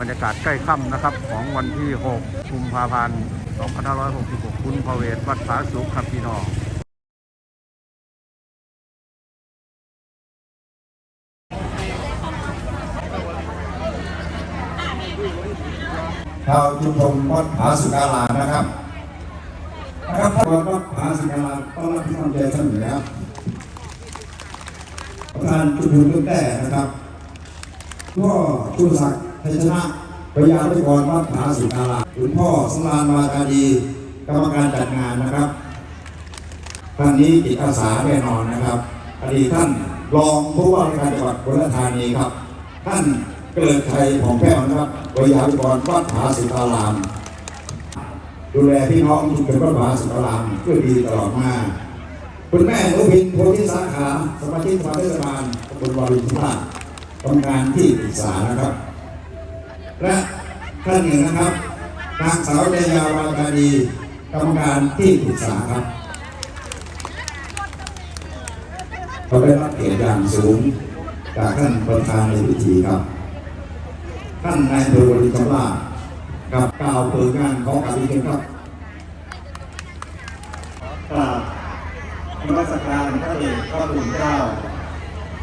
บรรยากาศใกล้ค่ำนะครับ ของวันที่ 6 กุมภาพันธ์ 2566 คุณพระเวทวัดผาสุขครับพี่น้องชาวชุมชนวัดผาสุการานะครับนะครับวัดผาสุการาต้อนรับที่ทำใจท่านอยู่แล้วประธานชุมชนเรื่องแต่นะครับพ่อชุนศักดิ์ ชัยชนะพยาธิกรวัดผาสุการามคุณพ่อสมานวาจาดีกรรมการจัดงานนะครับท่านนี้จิตอาสาแน่นอนนะครับอดีตท่านรองผู้ว่าราชการจังหวัดอุบลราชธานีครับ ท่านเกิดไทยของแก้วนะครับบริหารกรวัดผาสุการาม ดูแลพี่น้องชุมชนวัดผาสุการามเพื่อดีตลอดมาคุณแม่นุพินโพธิสาขาสมาชิกสภาเทศบาลตำบลวารินทราชทำงานที่ปรึกษานะครับ และท่านหนึ่งนะครับนางสาวเดยาวาจาดีกรรมการที่ปรึกษาครับเราได้รับเกียรติอย่างสูงจากท่านประธานในพิธีครับ ท่านนายอำเภอบริจำรากับกล่าวเปิดงานของการบินครับกราบนมัสการพระเดชพระคุณเจ้า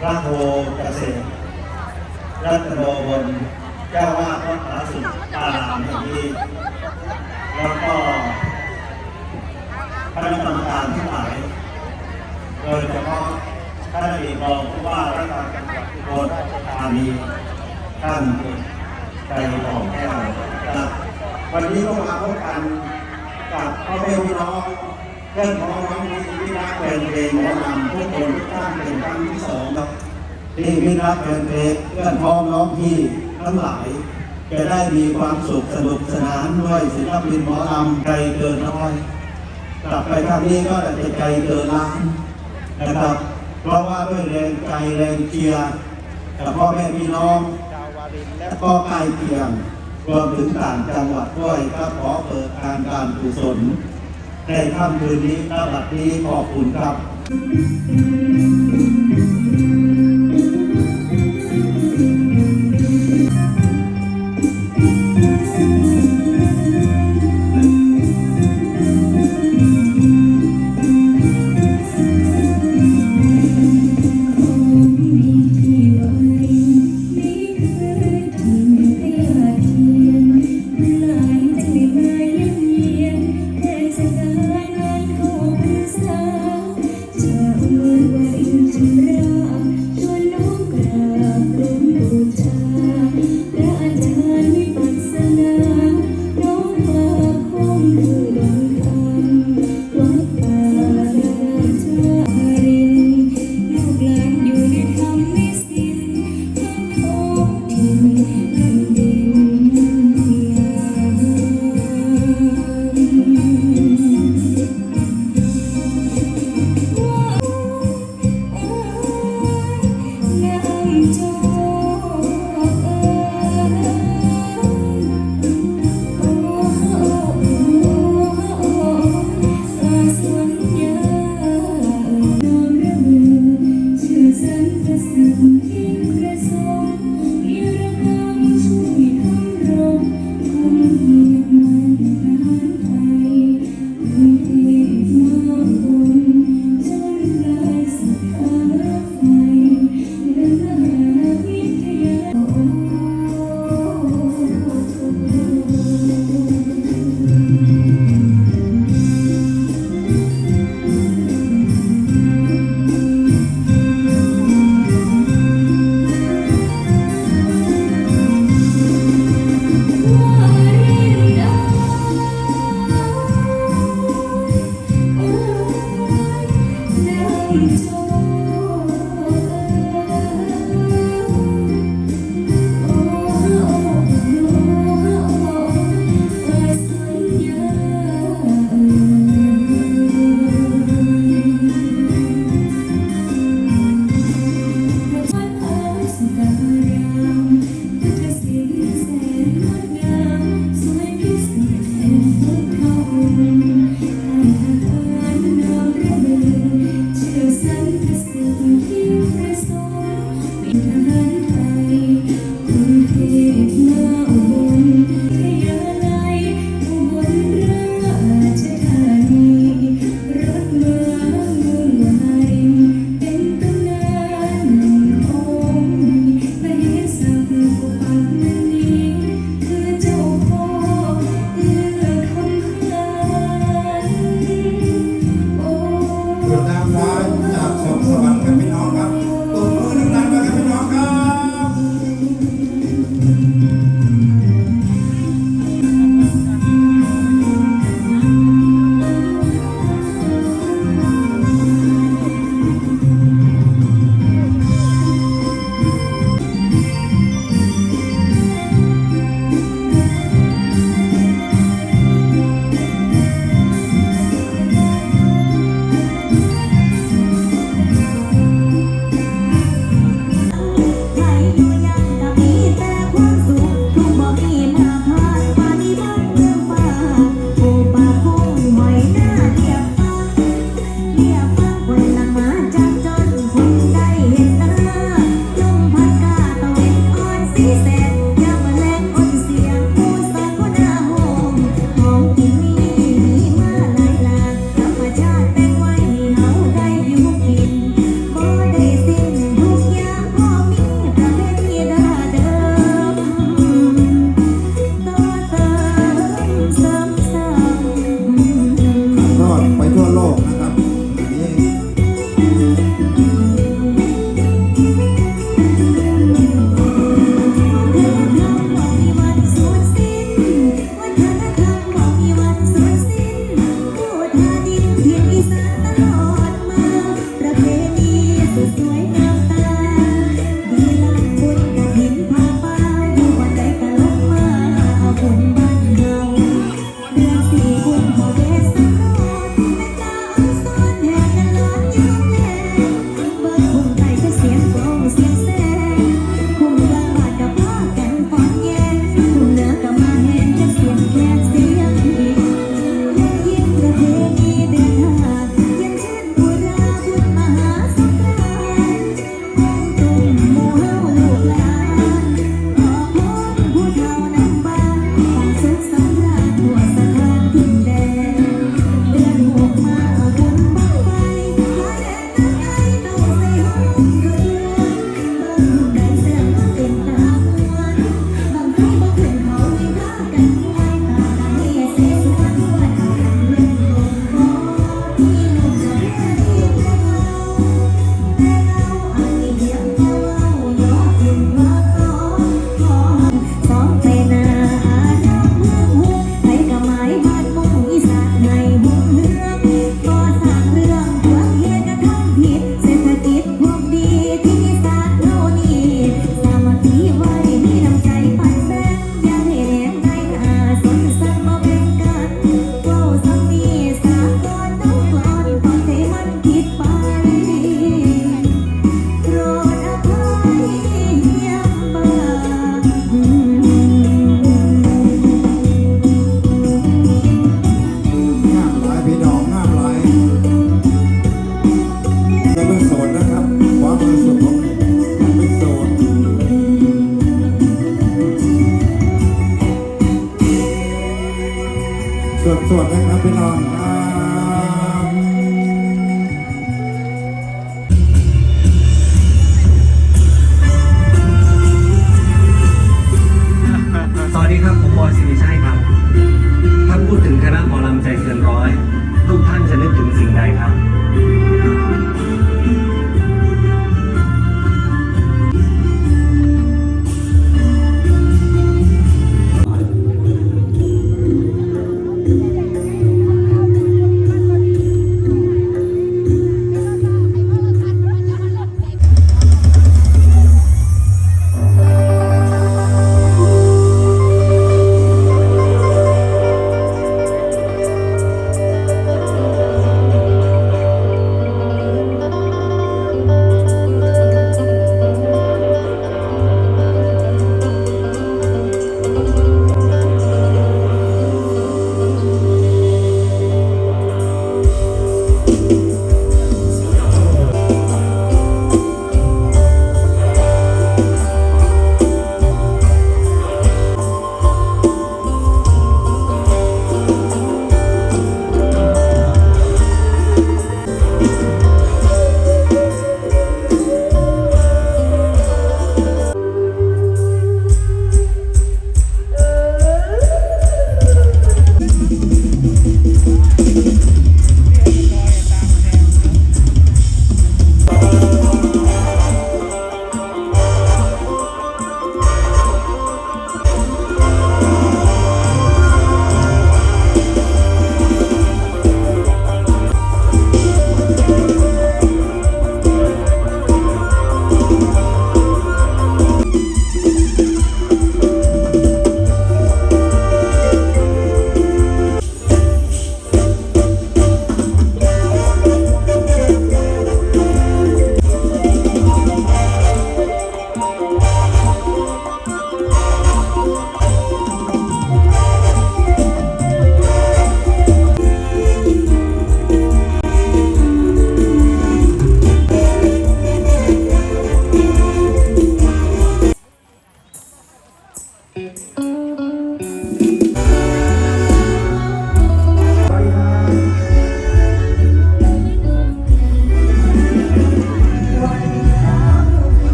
พระโทเกษตรรัตโนบล เจ้าวาดวัดผาสุขตารามแห่งนี้ แล้วก็คณะกรรมการทั้งหลาย โดยเฉพาะท่านอดีตรองผู้ว่าราชการจังหวัดอุบลธานีท่านใจทอแก้วนะครับวันนี้ก็มาพบกันกับพ่อแม่พี่น้องเพื่อนพ้องน้องที่ที่รักเพลงเพลงหมอลำทุกคนทุกท่านเป็นครั้งที่สองครับที่มิตรรักเพลงเพลงเพื่อนพ้องน้องพี่ ทั้งหลาย จะได้มีความสุขสนุกสนานด้วยศิลปินหมอลำใจเกินร้อย กลับไปครั้งนี้ก็จะใจเกินล้านนะครับ เพราะว่าด้วยแรงใจแรงเชียร์กับพ่อแม่พี่น้องและก็ใกล้เคียงรวมถึงต่างจังหวัดด้วยก็ขอเปิดการการกุศลในค่ำคืนนี้ณบัดนี้ขอบคุณครับ